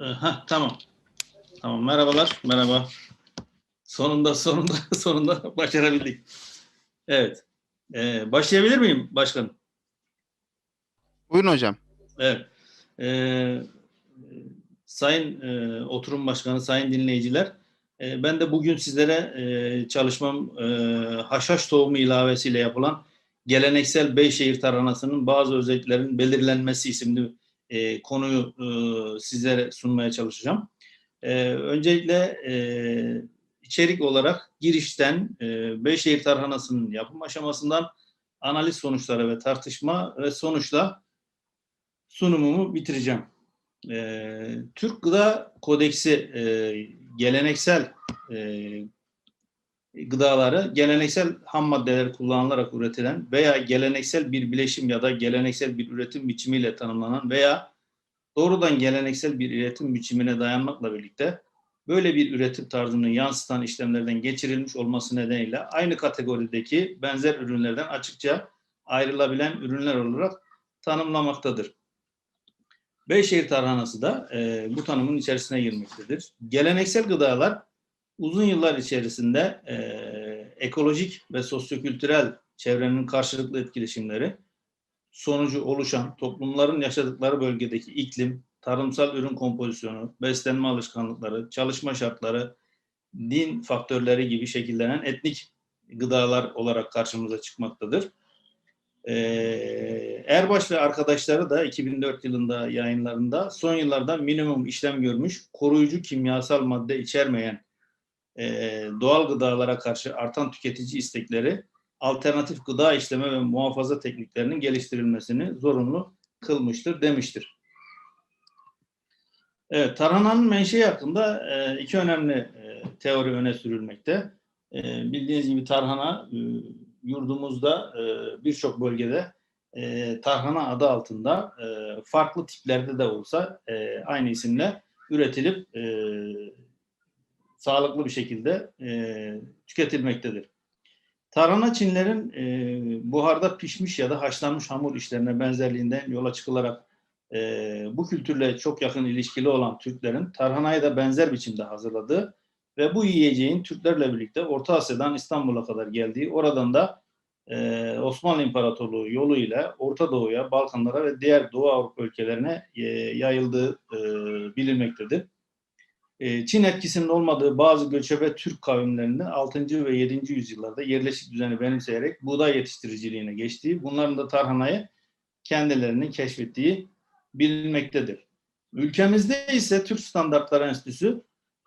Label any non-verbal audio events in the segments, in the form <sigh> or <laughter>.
Ee, Ha tamam. Tamam merhabalar. Merhaba. Sonunda sonunda <laughs> sonunda başarabildik. Evet. Ee, başlayabilir miyim başkanım? Buyurun hocam. Evet. Ee, sayın e, oturum başkanı, sayın dinleyiciler, e, ben de bugün sizlere e, çalışmam e, haşhaş tohumu ilavesiyle yapılan geleneksel Beyşehir tarhanasının bazı özelliklerin belirlenmesi isimli e, konuyu e, sizlere sunmaya çalışacağım. E, öncelikle e, içerik olarak girişten e, Beyşehir tarhanasının yapım aşamasından analiz sonuçları ve tartışma ve sonuçla sunumumu bitireceğim. Ee, Türk Gıda Kodeksi e, geleneksel e, gıdaları geleneksel ham maddeler kullanılarak üretilen veya geleneksel bir bileşim ya da geleneksel bir üretim biçimiyle tanımlanan veya doğrudan geleneksel bir üretim biçimine dayanmakla birlikte böyle bir üretim tarzını yansıtan işlemlerden geçirilmiş olması nedeniyle aynı kategorideki benzer ürünlerden açıkça ayrılabilen ürünler olarak tanımlamaktadır. Beyşehir tarhanası da e, bu tanımın içerisine girmektedir. Geleneksel gıdalar uzun yıllar içerisinde e, ekolojik ve sosyokültürel çevrenin karşılıklı etkileşimleri sonucu oluşan toplumların yaşadıkları bölgedeki iklim, tarımsal ürün kompozisyonu, beslenme alışkanlıkları, çalışma şartları, din faktörleri gibi şekillenen etnik gıdalar olarak karşımıza çıkmaktadır. Ee, Erbaş ve arkadaşları da 2004 yılında yayınlarında son yıllarda minimum işlem görmüş koruyucu kimyasal madde içermeyen e, doğal gıdalara karşı artan tüketici istekleri alternatif gıda işleme ve muhafaza tekniklerinin geliştirilmesini zorunlu kılmıştır demiştir. Evet, tarhananın menşei hakkında e, iki önemli e, teori öne sürülmekte. E, bildiğiniz gibi tarhana e, yurdumuzda e, birçok bölgede e, tarhana adı altında e, farklı tiplerde de olsa e, aynı isimle üretilip e, sağlıklı bir şekilde e, tüketilmektedir. Tarhana Çinlerin e, buharda pişmiş ya da haşlanmış hamur işlerine benzerliğinden yola çıkılarak e, bu kültürle çok yakın ilişkili olan Türklerin tarhanayı da benzer biçimde hazırladığı ve bu yiyeceğin Türklerle birlikte Orta Asya'dan İstanbul'a kadar geldiği, oradan da e, Osmanlı İmparatorluğu yoluyla Orta Doğu'ya, Balkanlara ve diğer Doğu Avrupa ülkelerine e, yayıldığı e, bilinmektedir. E, Çin etkisinin olmadığı bazı göçebe Türk kavimlerinde 6. ve 7. yüzyıllarda yerleşik düzeni benimseyerek buğday yetiştiriciliğine geçtiği, bunların da tarhanayı kendilerinin keşfettiği bilinmektedir. Ülkemizde ise Türk Standartları Enstitüsü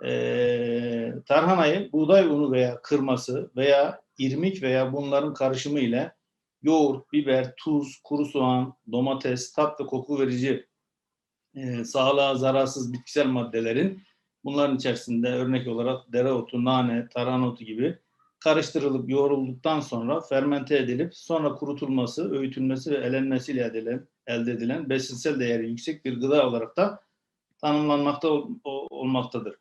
e, tarhanayı buğday unu veya kırması veya irmik veya bunların karışımı ile yoğurt, biber, tuz, kuru soğan, domates, tat ve koku verici e, sağlığa zararsız bitkisel maddelerin bunların içerisinde örnek olarak dereotu, nane, tarhana otu gibi karıştırılıp yoğrulduktan sonra fermente edilip sonra kurutulması, öğütülmesi ve elenmesiyle edilen, elde edilen besinsel değeri yüksek bir gıda olarak da tanımlanmakta ol, olmaktadır.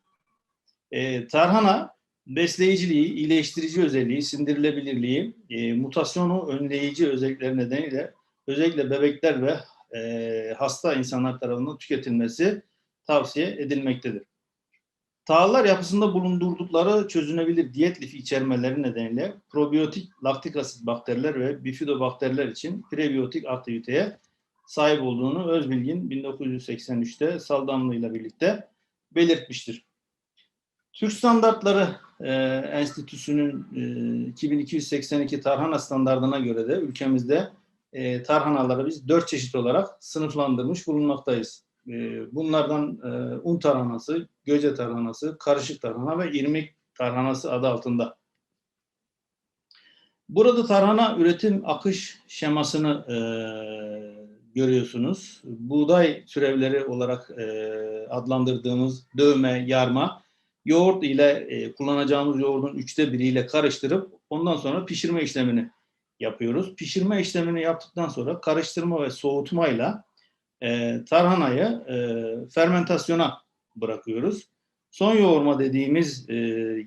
E, tarhana besleyiciliği, iyileştirici özelliği, sindirilebilirliği, e, mutasyonu önleyici özellikleri nedeniyle özellikle bebekler ve e, hasta insanlar tarafından tüketilmesi tavsiye edilmektedir. Tahıllar yapısında bulundurdukları çözünebilir diyet lifi içermeleri nedeniyle probiyotik laktik asit bakteriler ve bifidobakteriler için prebiyotik aktiviteye sahip olduğunu Özbilgin 1983'te Saldamlı ile birlikte belirtmiştir. Türk Standartları e, Enstitüsü'nün e, 2282 tarhana standardına göre de ülkemizde e, tarhanaları biz dört çeşit olarak sınıflandırmış bulunmaktayız. E, bunlardan e, un tarhanası, göce tarhanası, karışık tarhana ve irmik tarhanası adı altında. Burada tarhana üretim akış şemasını e, görüyorsunuz. Buğday türevleri olarak e, adlandırdığımız dövme, yarma, yoğurt ile e, kullanacağımız yoğurdun üçte biriyle karıştırıp ondan sonra pişirme işlemini yapıyoruz. Pişirme işlemini yaptıktan sonra karıştırma ve soğutmayla e, tarhanayı e, fermentasyona bırakıyoruz. Son yoğurma dediğimiz e,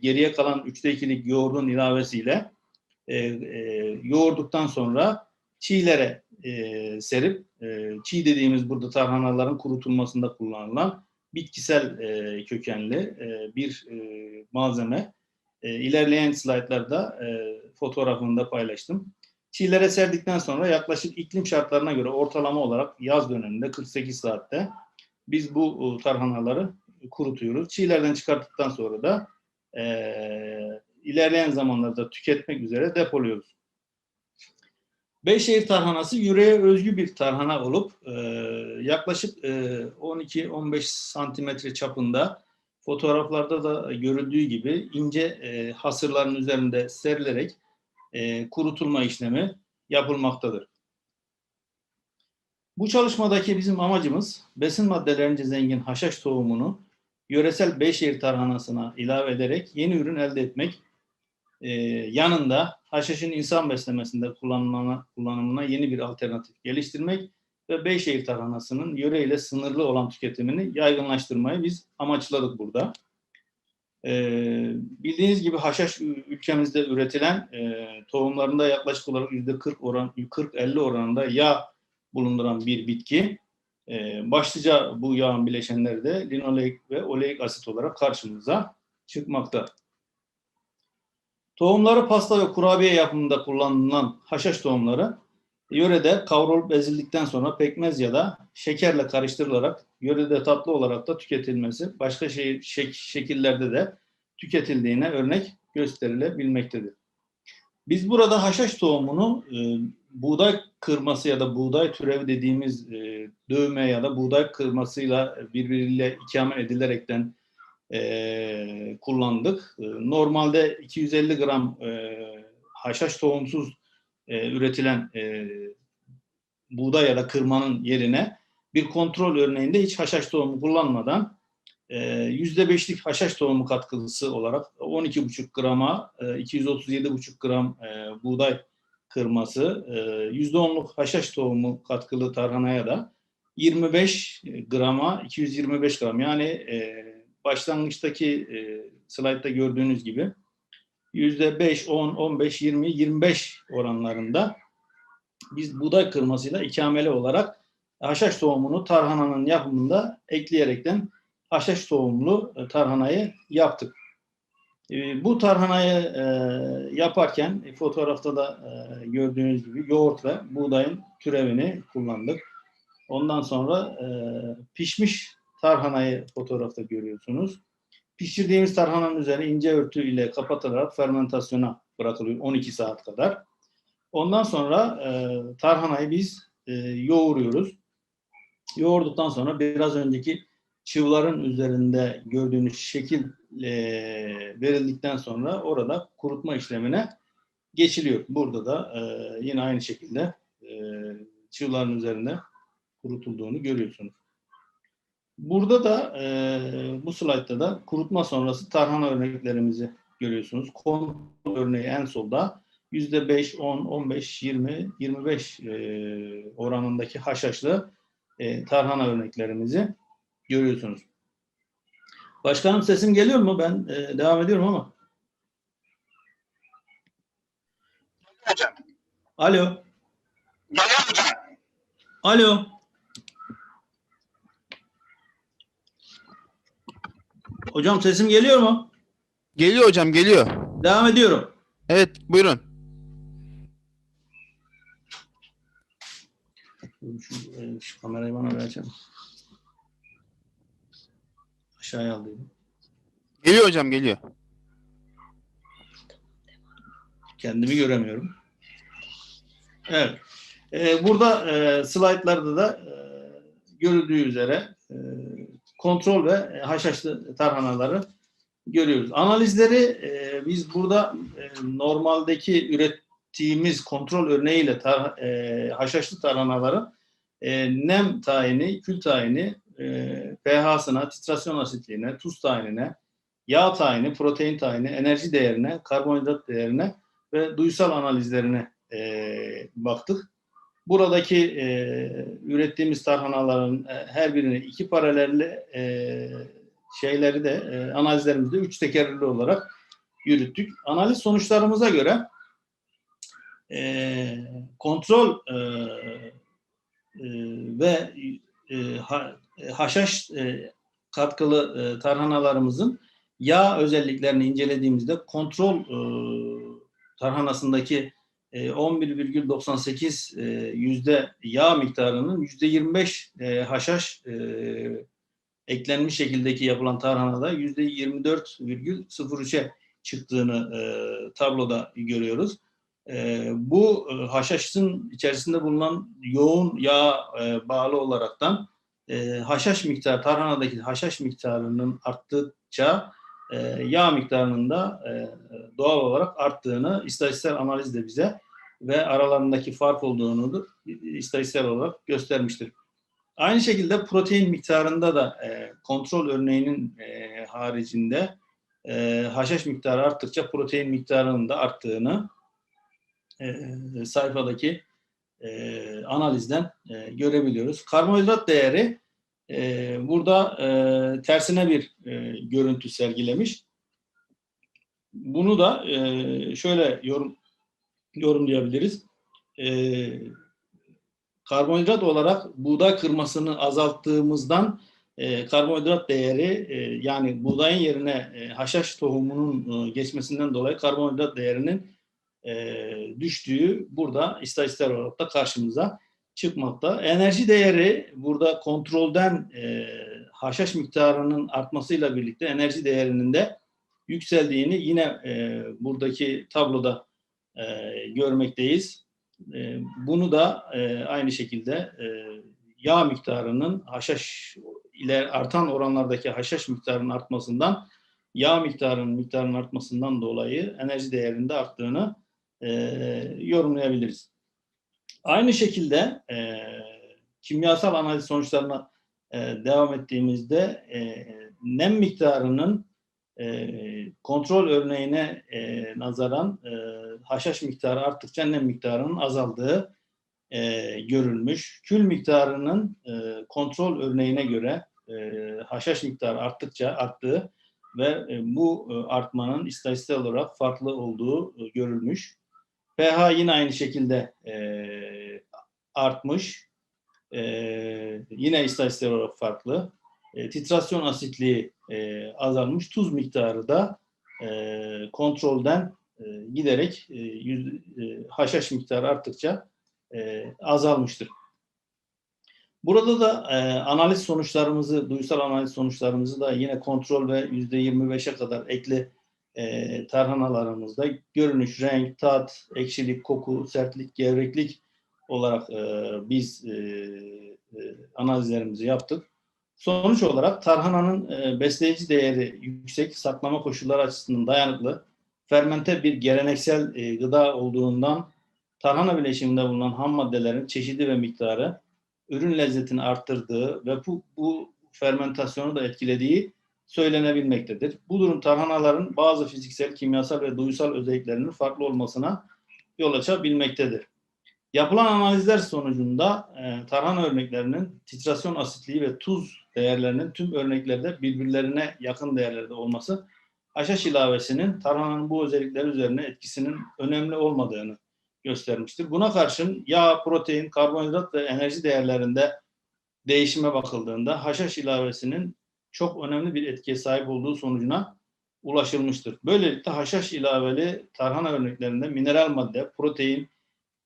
geriye kalan üçte ikilik yoğurdun ilavesiyle e, e, yoğurduktan sonra çiğlere e, serip e, çiğ dediğimiz burada tarhanaların kurutulmasında kullanılan bitkisel e, kökenli e, bir e, malzeme. E, ilerleyen slaytlarda e, fotoğrafını da paylaştım. Çiğlere serdikten sonra yaklaşık iklim şartlarına göre ortalama olarak yaz döneminde 48 saatte biz bu e, tarhanaları kurutuyoruz. Çiğlerden çıkarttıktan sonra da e, ilerleyen zamanlarda tüketmek üzere depoluyoruz. Beyşehir tarhanası yüreğe özgü bir tarhana olup e, yaklaşık e, 12-15 santimetre çapında fotoğraflarda da görüldüğü gibi ince e, hasırların üzerinde serilerek e, kurutulma işlemi yapılmaktadır. Bu çalışmadaki bizim amacımız besin maddelerince zengin haşhaş tohumunu yöresel Beyşehir tarhanasına ilave ederek yeni ürün elde etmek, e, yanında haşhaşın insan beslemesinde kullanımına, kullanımına yeni bir alternatif geliştirmek ve Beyşehir tarhanasının yöreyle sınırlı olan tüketimini yaygınlaştırmayı biz amaçladık burada. E, bildiğiniz gibi haşhaş ülkemizde üretilen e, tohumlarında yaklaşık olarak %40 oran, 40-50 oranında yağ bulunduran bir bitki. E, başlıca bu yağın bileşenleri de linoleik ve oleik asit olarak karşımıza çıkmakta. Tohumları pasta ve kurabiye yapımında kullanılan haşhaş tohumları yörede kavrulup ezildikten sonra pekmez ya da şekerle karıştırılarak yörede tatlı olarak da tüketilmesi başka şey, şek- şekillerde de tüketildiğine örnek gösterilebilmektedir. Biz burada haşhaş tohumunu e, buğday kırması ya da buğday türevi dediğimiz e, dövme ya da buğday kırmasıyla birbiriyle ikame edilerekten e, kullandık. E, normalde 250 gram e, haşhaş tohumsuz e, üretilen e, buğday ya da kırmanın yerine bir kontrol örneğinde hiç haşhaş tohumu kullanmadan e, %5'lik haşhaş tohumu katkısı olarak 12,5 grama e, 237,5 gram e, buğday kırması, e, %10'luk haşhaş tohumu katkılı tarhanaya da 25 grama 225 gram yani e, başlangıçtaki e, slaytta gördüğünüz gibi %5, 10, 15, 20, 25 oranlarında biz buğday kırmasıyla ikameli olarak haşhaş tohumunu tarhananın yapımında ekleyerekten haşhaş tohumlu e, tarhanayı yaptık. E, Bu tarhanayı e, yaparken e, fotoğrafta da e, gördüğünüz gibi yoğurt ve buğdayın türevini kullandık. Ondan sonra e, pişmiş tarhanayı fotoğrafta görüyorsunuz. Pişirdiğimiz tarhananın üzerine ince örtü ile kapatılarak fermentasyona bırakılıyor 12 saat kadar. Ondan sonra e, tarhanayı biz e, yoğuruyoruz. Yoğurduktan sonra biraz önceki çıvların üzerinde gördüğünüz şekil e, verildikten sonra orada kurutma işlemine geçiliyor. Burada da e, yine aynı şekilde e, çıvların üzerinde kurutulduğunu görüyorsunuz. Burada da e, bu slaytta da kurutma sonrası tarhana örneklerimizi görüyorsunuz. Kontrol örneği en solda %5, 10, 15, 20, 25 e, oranındaki haşhaşlı e, tarhana örneklerimizi görüyorsunuz. Başkanım sesim geliyor mu? Ben e, devam ediyorum ama. hocam. Alo. Geliyor hocam. Alo. Hocam sesim geliyor mu? Geliyor hocam geliyor. Devam ediyorum. Evet buyurun. Şu, e, şu kamerayı bana versene. Aşağıya aldıydım. Geliyor hocam geliyor. Kendimi göremiyorum. Evet. Ee, burada e, slaytlarda da e, görüldüğü üzere e, kontrol ve haşhaşlı tarhanaları görüyoruz. Analizleri e, biz burada e, normaldeki ürettiğimiz kontrol örneğiyle tar, e, haşhaşlı tarhanaların e, nem tayini, kül tayini, e, pH'sına, titrasyon asitliğine, tuz tayinine, yağ tayini, protein tayini, enerji değerine, karbonhidrat değerine ve duysal analizlerine e, baktık. Buradaki e, ürettiğimiz tarhanaların e, her birini iki paralelli e, şeyleri de e, analizlerimizde üç tekerrürlü olarak yürüttük. Analiz sonuçlarımıza göre e, kontrol e, e, ve e, ha, haşhaş e, katkılı e, tarhanalarımızın yağ özelliklerini incelediğimizde kontrol e, tarhanasındaki e, 11,98 e, yüzde yağ miktarının yüzde 25 e, haşhaş eklenmiş şekildeki yapılan tarhanada yüzde 24,03'e çıktığını tabloda görüyoruz. Bu haşhaşın içerisinde bulunan yoğun yağ bağlı olaraktan e, haşhaş miktarı, tarhanadaki haşhaş miktarının arttıkça e, yağ miktarının da e, doğal olarak arttığını istatistiksel analiz de bize ve aralarındaki fark olduğunu istatistiksel olarak göstermiştir. Aynı şekilde protein miktarında da e, kontrol örneğinin e, haricinde e, haşhaş miktarı arttıkça protein miktarının da arttığını e, sayfadaki e, analizden e, görebiliyoruz. Karbonhidrat değeri e, burada e, tersine bir e, görüntü sergilemiş. Bunu da e, şöyle yorum yorumlayabiliriz. E, karbonhidrat olarak buğday kırmasını azalttığımızdan e, karbonhidrat değeri e, yani buğdayın yerine e, haşhaş tohumunun e, geçmesinden dolayı karbonhidrat değerinin e, düştüğü burada istatistiksel olarak da karşımıza çıkmakta. Enerji değeri burada kontrolden e, haşhaş miktarının artmasıyla birlikte enerji değerinin de yükseldiğini yine e, buradaki tabloda e, görmekteyiz. E, bunu da e, aynı şekilde e, yağ miktarının haşhaş ile artan oranlardaki haşhaş miktarının artmasından yağ miktarının miktarının artmasından dolayı enerji değerinde arttığını e, yorumlayabiliriz. Aynı şekilde e, kimyasal analiz sonuçlarına e, devam ettiğimizde e, nem miktarının e, kontrol örneğine e, nazaran e, haşhaş miktarı arttıkça nem miktarının azaldığı e, görülmüş. Kül miktarının e, kontrol örneğine göre e, haşhaş miktarı arttıkça arttığı ve e, bu artmanın istatistiksel olarak farklı olduğu e, görülmüş. pH yine aynı şekilde e, artmış. E, yine istatistiksel olarak farklı. E, titrasyon asitliği e, azalmış. Tuz miktarı da e, kontrolden e, giderek e, e, haşhaş miktarı arttıkça e, azalmıştır. Burada da e, analiz sonuçlarımızı, duysal analiz sonuçlarımızı da yine kontrol ve yüzde 25'e kadar ekli e, tarhanalarımızda görünüş, renk, tat, ekşilik, koku, sertlik, gevreklik olarak e, biz e, e, analizlerimizi yaptık. Sonuç olarak tarhananın e, besleyici değeri yüksek, saklama koşulları açısından dayanıklı, fermente bir geleneksel e, gıda olduğundan tarhana bileşiminde bulunan ham maddelerin çeşidi ve miktarı ürün lezzetini arttırdığı ve bu, bu fermentasyonu da etkilediği söylenebilmektedir. Bu durum tarhanaların bazı fiziksel, kimyasal ve duysal özelliklerinin farklı olmasına yol açabilmektedir. Yapılan analizler sonucunda e, tarhana örneklerinin titrasyon asitliği ve tuz değerlerinin tüm örneklerde birbirlerine yakın değerlerde olması haşhaş ilavesinin tarhananın bu özellikleri üzerine etkisinin önemli olmadığını göstermiştir. Buna karşın yağ, protein, karbonhidrat ve enerji değerlerinde değişime bakıldığında haşhaş ilavesinin çok önemli bir etkiye sahip olduğu sonucuna ulaşılmıştır. Böylelikle haşhaş ilaveli tarhana örneklerinde mineral madde, protein,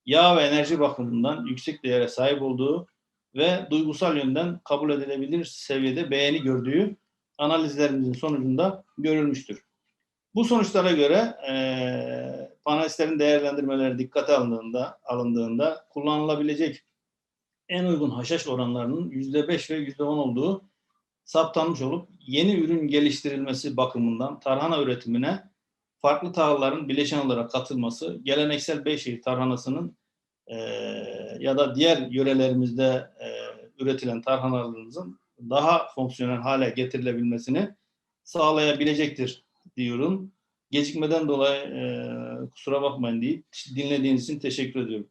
yağ ve enerji bakımından yüksek değere sahip olduğu ve duygusal yönden kabul edilebilir seviyede beğeni gördüğü analizlerimizin sonucunda görülmüştür. Bu sonuçlara göre e, panelistlerin değerlendirmeleri dikkate alındığında, alındığında kullanılabilecek en uygun haşhaş oranlarının %5 ve %10 olduğu saptanmış olup yeni ürün geliştirilmesi bakımından tarhana üretimine farklı tahılların bileşen olarak katılması, geleneksel Beyşehir tarhanasının e, ya da diğer yörelerimizde e, üretilen tarhanalarımızın daha fonksiyonel hale getirilebilmesini sağlayabilecektir diyorum. Gecikmeden dolayı e, kusura bakmayın deyip dinlediğiniz için teşekkür ediyorum.